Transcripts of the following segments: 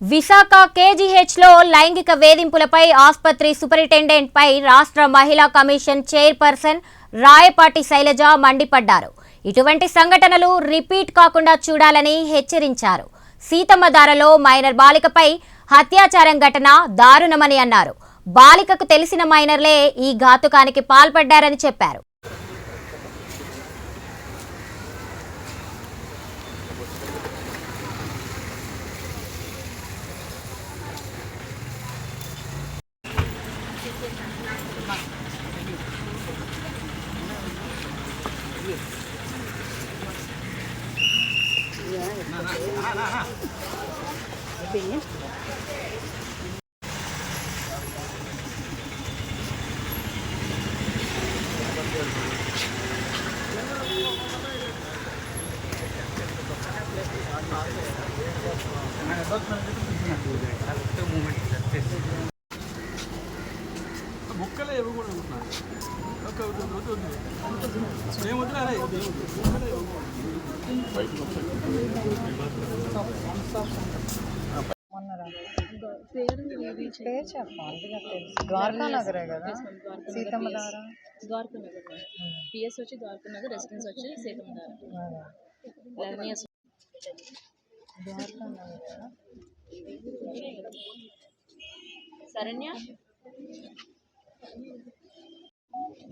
విశాఖ కేజీహెచ్లో లైంగిక వేధింపులపై ఆసుపత్రి సూపరింటెండెంట్ పై రాష్ట్ర మహిళా కమిషన్ చైర్పర్సన్ రాయపాటి శైలజ మండిపడ్డారు. ఇటువంటి సంఘటనలు రిపీట్ కాకుండా చూడాలని హెచ్చరించారు. సీతమ్మధారలో మైనర్ బాలికపై హత్యాచారం ఘటన దారుణమని అన్నారు. బాలికకు తెలిసిన మైనర్లే ఈ ఘాతుకానికి పాల్పడ్డారని చెప్పారు. ముక్కలే ఇవ్వ పేరు చెప్పాలి నాకు తెలుసు. ద్వారకా నగరే కదా సీతమ్మ దార ద్వారకా నగర్ పిఎస్ వచ్చి ద్వారకా నగర్ రెసిడెన్స్ వచ్చి Seethammadhara eleven years Dwaraka Nagar Saranya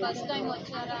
first time వచ్చారా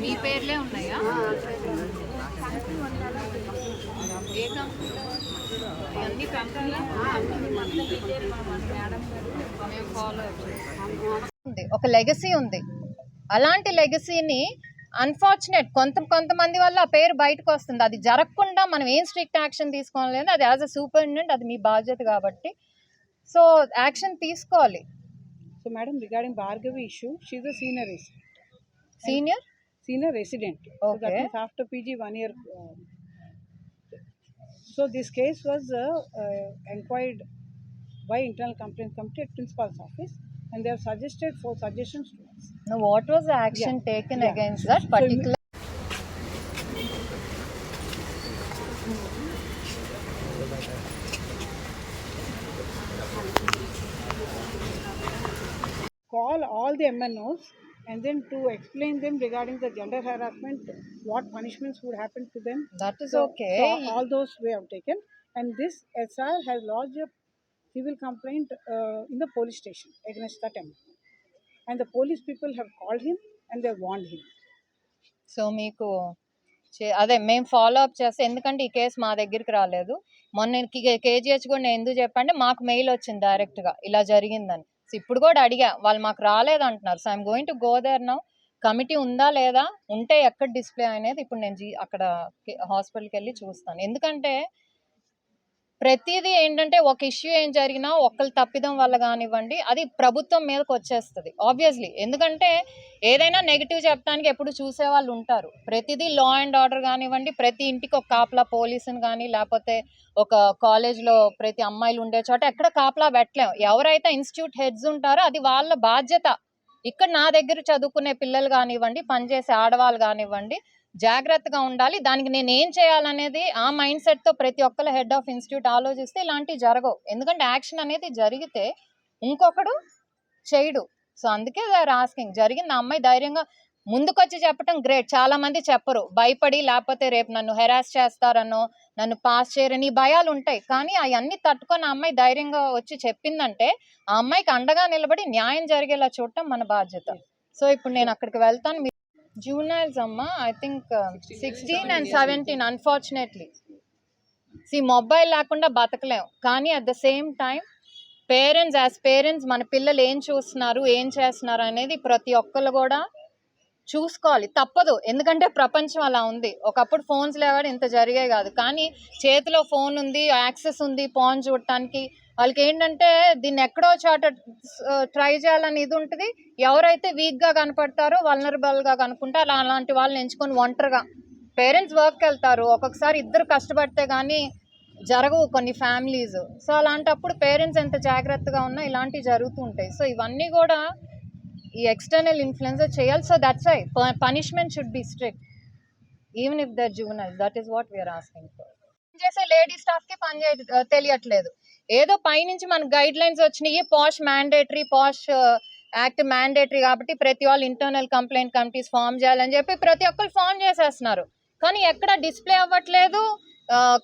మీ పేర్లే ఉన్నాయా? ఏ కంపెనీలో అన్ని కంపెనీలు ఉంది. ఒక లెగసీ ఉంది. అలాంటి లెగసీని అన్ఫార్చునేట్ కొంత కొంతమంది వల్ల ఆ పేరు బయటకు వస్తుంది. అది జరగకుండా మనం ఏం స్ట్రిక్ట్ యాక్షన్ తీసుకోవాలి అది యాజ్ అ సూపరింటెండెంట్ అది మీ బాధ్యత కాబట్టి. సో యాక్షన్ తీసుకోవాలి. So madam regarding Bhargavi issue. She's a senior senior senior resident okay after PG one year so this case was enquired by internal complaint committee principal's office and they have suggested four suggestions and they have suggested four suggestions to us. Now, what was the action taken Yeah. against that particular? Call all the MNOs and then to explain them regarding the gender harassment, what punishments would happen to them. That is So- okay. So all those we have taken, and this SR has lodged a civil complaint uh, in the police station against that MNO. And the police people have called him and they want him so మీకు చే- అదే మేము follow up చేస్తే ఎందుకంటే ఈ case మా దగ్గరికి రాలేదు. మొన్న కేజీహెచ్ కూడా నేను ఎందుకు చెప్పంటే మాకు మెయిల్ వచ్చింది డైరెక్ట్గా ఇలా జరిగిందని. సో ఇప్పుడు కూడా అడిగా వాళ్ళు మాకు రాలేదు అంటున్నారు. So I'm going to go there now committee ఉందా లేదా? ఉంటే ఎక్కడ డిస్ప్లే అనేది ఇప్పుడు నేను జీ- అక్కడ హాస్పిటల్కి వెళ్ళి చూస్తాను. ఎందుకంటే ప్రతిదీ ఏంటంటే ఒక ఇష్యూ ఏం జరిగినా ఒకళ్ళు తప్పిదం వల్ల కానివ్వండి అది ప్రభుత్వం మీదకి వచ్చేస్తుంది ఆబ్వియస్లీ ఎందుకంటే ఏదైనా నెగిటివ్ చెప్పడానికి ఎప్పుడు చూసే వాళ్ళు ఉంటారు. ప్రతిదీ లా అండ్ ఆర్డర్ కానివ్వండి ప్రతి ఇంటికి ఒక కాపలా పోలీసుని కానీ లేకపోతే ఒక కాలేజ్లో ప్రతి అమ్మాయిలు ఉండే చోట ఎక్కడ కాపలా పెట్టలేము ఎవరైతే ఇన్స్టిట్యూట్ హెడ్స్ ఉంటారో అది వాళ్ళ బాధ్యత. ఇక్కడ నా దగ్గర చదువుకునే పిల్లలు కానివ్వండి పనిచేసే ఆడవాళ్ళు కానివ్వండి జాగ్రత్తగా ఉండాలి. దానికి నేను ఏం చేయాలనేది ఆ మైండ్ సెట్తో ప్రతి ఒక్కరు హెడ్ ఆఫ్ ఇన్స్టిట్యూట్ ఆలోచిస్తే ఇలాంటివి జరగవు. ఎందుకంటే యాక్షన్ అనేది జరిగితే ఇంకొకడు చేయడు. సో అందుకే దే ఆస్కింగ్ జరిగింది. ఆ అమ్మాయి ధైర్యంగా ముందుకొచ్చి చెప్పడం గ్రేట్. చాలా మంది చెప్పరు. భయపడి లేకపోతే రేపు నన్ను హెరాస్ చేస్తారనో నన్ను పాస్ చేయరని భయాలు ఉంటాయి. కానీ అవన్నీ తట్టుకొని ఆ అమ్మాయి ధైర్యంగా వచ్చి చెప్పిందంటే ఆ అమ్మాయికి అండగా నిలబడి న్యాయం జరిగేలా చూడటం మన బాధ్యత. సో ఇప్పుడు నేను అక్కడికి వెళ్తాను. జూనైల్స్ అమ్మ I think sixteen and seventeen unfortunately C mobile లేకుండా బతకలేం కానీ at the same time parents as parents మన పిల్లలు ఏం చూస్తున్నారు ఏం చేస్తున్నారు అనేది ప్రతి ఒక్కరు కూడా చూసుకోవాలి. తప్పదు ఎందుకంటే ప్రపంచం అలా ఉంది. ఒకప్పుడు ఫోన్స్ లేవాడు ఇంత జరిగాయి కాదు. కానీ చేతిలో ఫోన్ ఉంది యాక్సెస్ ఉంది ఫోన్ చూడటానికి వాళ్ళకి ఏంటంటే దీన్ని ఎక్కడో చోట ట్రై చేయాలని ఇది ఉంటుంది. ఎవరైతే వీక్గా కనపడతారో వల్నరబుల్గా కనుక్కుంటారో అలాంటి వాళ్ళని ఎంచుకొని ఒంటరిగా పేరెంట్స్ వర్క్కి వెళ్తారు. ఒక్కొక్కసారి ఇద్దరు కష్టపడితే కానీ జరగవు కొన్ని ఫ్యామిలీస్ సో అలాంటప్పుడు పేరెంట్స్ ఎంత జాగ్రత్తగా ఉన్నా ఇలాంటివి జరుగుతూ ఉంటాయి. సో ఇవన్నీ కూడా ఈ ఎక్స్టర్నల్ ఇన్ఫ్లుయెన్స్ చేయాలి. So that's I punishment should be strict even if there juvenile that is what we are asking for చేసే లేడీ స్టాఫ్కి పని చేయ తెలియట్లేదు. ఏదో పైనుంచి మన గైడ్ లైన్స్ వచ్చినాయి POSH mandatory POSH act mandatory కాబట్టి ప్రతి వాళ్ళు ఇంటర్నల్ కంప్లైంట్ కమిటీస్ ఫామ్ చేయాలని చెప్పి ప్రతి ఒక్కరు ఫామ్ చేసేస్తున్నారు. కానీ ఎక్కడ డిస్ప్లే అవ్వట్లేదు.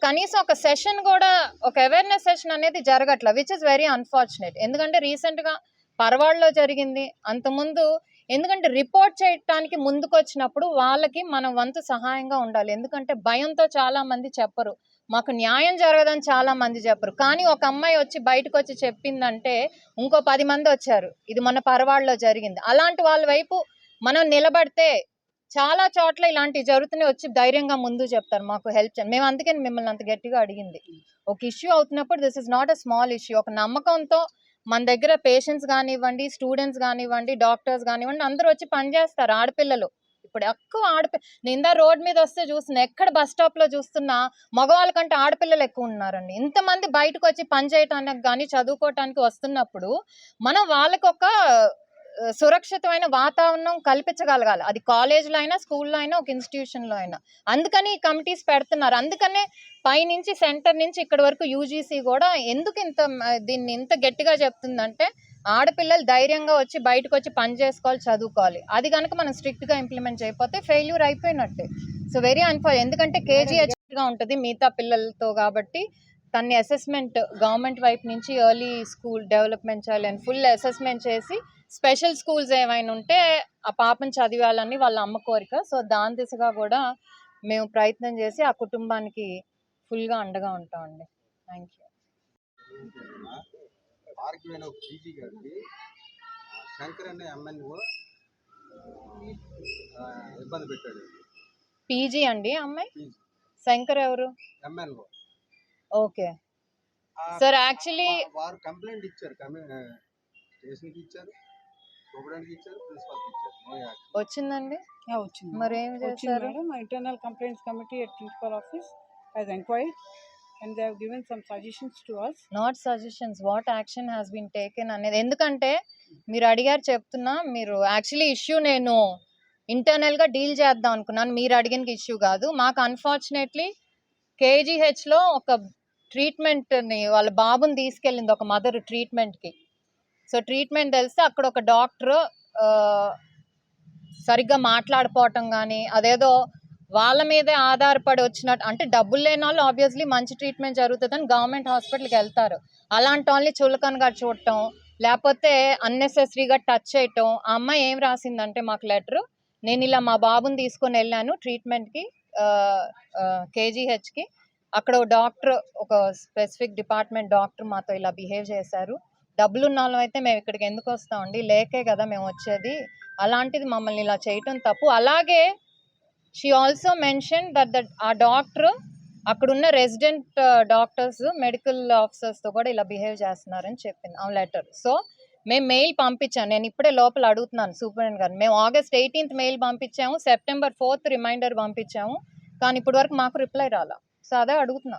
కనీసం ఒక సెషన్ కూడా ఒక అవేర్నెస్ సెషన్ అనేది జరగట్ల విచ్ ఇస్ వెరీ అన్ఫార్చునేట్ ఎందుకంటే రీసెంట్గా పరవాడలో జరిగింది. అంతకుముందు ఎందుకంటే రిపోర్ట్ చేయటానికి ముందుకు వచ్చినప్పుడు వాళ్ళకి మనం వంతు సహాయంగా ఉండాలి. ఎందుకంటే భయంతో చాలామంది చెప్పరు. మాకు న్యాయం జరగదని చాలా మంది చెప్పరు. కానీ ఒక అమ్మాయి వచ్చి బయటకు వచ్చి చెప్పిందంటే ఇంకో పది మంది వచ్చారు. ఇది మన పరవాడలో జరిగింది. అలాంటి వాళ్ళ వైపు మనం నిలబడితే చాలా చోట్ల ఇలాంటివి జరుగుతున్నాయి వచ్చి ధైర్యంగా ముందు చెప్తారు మాకు హెల్ప్ చేయండి మేము అందుకే మిమ్మల్ని అంత గట్టిగా అడిగింది. ఒక ఇష్యూ అవుతున్నప్పుడు this is not a small issue. ఒక నమ్మకంతో మన దగ్గర పేషెంట్స్ కానివ్వండి స్టూడెంట్స్ కానివ్వండి డాక్టర్స్ కానివ్వండి అందరూ వచ్చి పనిచేస్తారు ఆడపిల్లలు. ఇప్పుడు ఎక్కువ ఆడపి నిందా రోడ్ మీద వస్తే చూస్తున్నా ఎక్కడ బస్ స్టాప్లో చూస్తున్నా మగవాళ్ళ కంటే ఆడపిల్లలు ఎక్కువ ఉన్నారండి. ఇంతమంది బయటకు వచ్చి పని చేయటానికి కానీ చదువుకోవటానికి వస్తున్నప్పుడు మనం వాళ్ళకి ఒక సురక్షితమైన వాతావరణం కల్పించగలగాలి. అది కాలేజ్లో అయినా స్కూల్లో అయినా ఒక ఇన్స్టిట్యూషన్లో అయినా. అందుకని ఈ కమిటీస్ పెడుతున్నారు. అందుకనే పైనుంచి సెంటర్ నుంచి ఇక్కడ వరకు యూజీసీ కూడా ఎందుకు ఇంత దీన్ని ఇంత గట్టిగా చెప్తుందంటే ఆడపిల్లలు ధైర్యంగా వచ్చి బయటకు వచ్చి పని చేసుకోవాలి చదువుకోవాలి. అది కనుక మనం స్ట్రిక్ట్గా ఇంప్లిమెంట్ చేయకపోతే ఫెయిల్యూర్ అయిపోయినట్టే. సో వెరీ అన్ఫార్ ఎందుకంటే కేజీహెచ్గా ఉంటుంది మిగతా పిల్లలతో కాబట్టి తన్ని అసెస్మెంట్ గవర్నమెంట్ వైపు నుంచి ఎర్లీ స్కూల్ డెవలప్మెంట్ చేయాలని ఫుల్ అసెస్మెంట్ చేసి స్పెషల్ స్కూల్స్ ఏమైనా ఉంటే ఆ పాపను చదివాలని వాళ్ళ అమ్మ కోరిక. సో దాని దిశగా కూడా మేము ప్రయత్నం చేసి ఆ కుటుంబానికి ఫుల్గా అండగా ఉంటామండి. థ్యాంక్ యూ ఆర్గ్యమైన ఒక పీజీ గారికి శంకర్ అనే ఎమ్మెల్యే ఇబ్బంది పెట్టాడు. పీజీ అండి అమ్మాయి? శంకర్ ఎవరు? ఎమ్మెల్యే. ఓకే. సార్ యాక్చువల్లీ వారు కంప్లైంట్ ఇచ్చారు స్టేషన్కి ఇచ్చారు ప్రిన్సిపాల్కి వచ్చిందండి? వచ్చింది. మరి ఏం చేశారు internal complaints committee principal office has enquired and they have given some suggestions to us. Not suggestions what action has been taken అనేది ఎందుకంటే మీరు అడిగారు చెప్తున్నా మీరు యాక్చువల్లీ ఇష్యూ నేను ఇంటర్నల్గా డీల్ చేద్దాం అనుకున్నాను. మీరు అడిగిన ఇష్యూ కాదు. మాకు అన్ఫార్చునేట్లీ కేజీహెచ్లో ఒక ట్రీట్మెంట్ని వాళ్ళ బాబుని తీసుకెళ్ళింది ఒక మదర్ ట్రీట్మెంట్కి సో ట్రీట్మెంట్ తెలిస్తే అక్కడ ఒక డాక్టర్ సరిగ్గా మాట్లాడిపోవటం కానీ అదేదో వాళ్ళ మీదే ఆధారపడి వచ్చినట్టు అంటే డబ్బులు లేని వాళ్ళు ఆబ్వియస్లీ మంచి ట్రీట్మెంట్ జరుగుతుందని గవర్నమెంట్ హాస్పిటల్కి వెళ్తారు. అలాంటి వాళ్ళని చులకనగా చూడటం లేకపోతే అన్నెసెసరీగా టచ్ చేయటం. ఆ అమ్మాయి ఏం రాసిందంటే మాకు లెటరు నేను ఇలా మా బాబుని తీసుకొని వెళ్ళాను ట్రీట్మెంట్కి కేజీహెచ్కి అక్కడ ఒక డాక్టర్ ఒక స్పెసిఫిక్ డిపార్ట్మెంట్ డాక్టర్ మాతో ఇలా బిహేవ్ చేశారు. డబ్బులు ఉన్న వాళ్ళం అయితే మేము ఇక్కడికి ఎందుకు వస్తామండి? లేకే కదా మేము వచ్చేది. అలాంటిది మమ్మల్ని ఇలా చేయటం తప్పు. అలాగే she also mention that that ఆ డాక్టర్ అక్కడున్న రెసిడెంట్ డాక్టర్స్ మెడికల్ ఆఫీసర్స్తో కూడా ఇలా బిహేవ్ చేస్తున్నారని చెప్పింది ఆ లెటర్ సో మేము మెయిల్ పంపించాను నేను ఇప్పుడే లోపల అడుగుతున్నాను సూపరింటెండెంట్ గారు మేము ఆగస్ట్ ఎయిటీన్త్ మెయిల్ పంపించాము సెప్టెంబర్ ఫోర్త్ రిమైండర్ పంపించాము కానీ ఇప్పటి వరకు మాకు రిప్లై రాలా. సో అదే అడుగుతున్నా.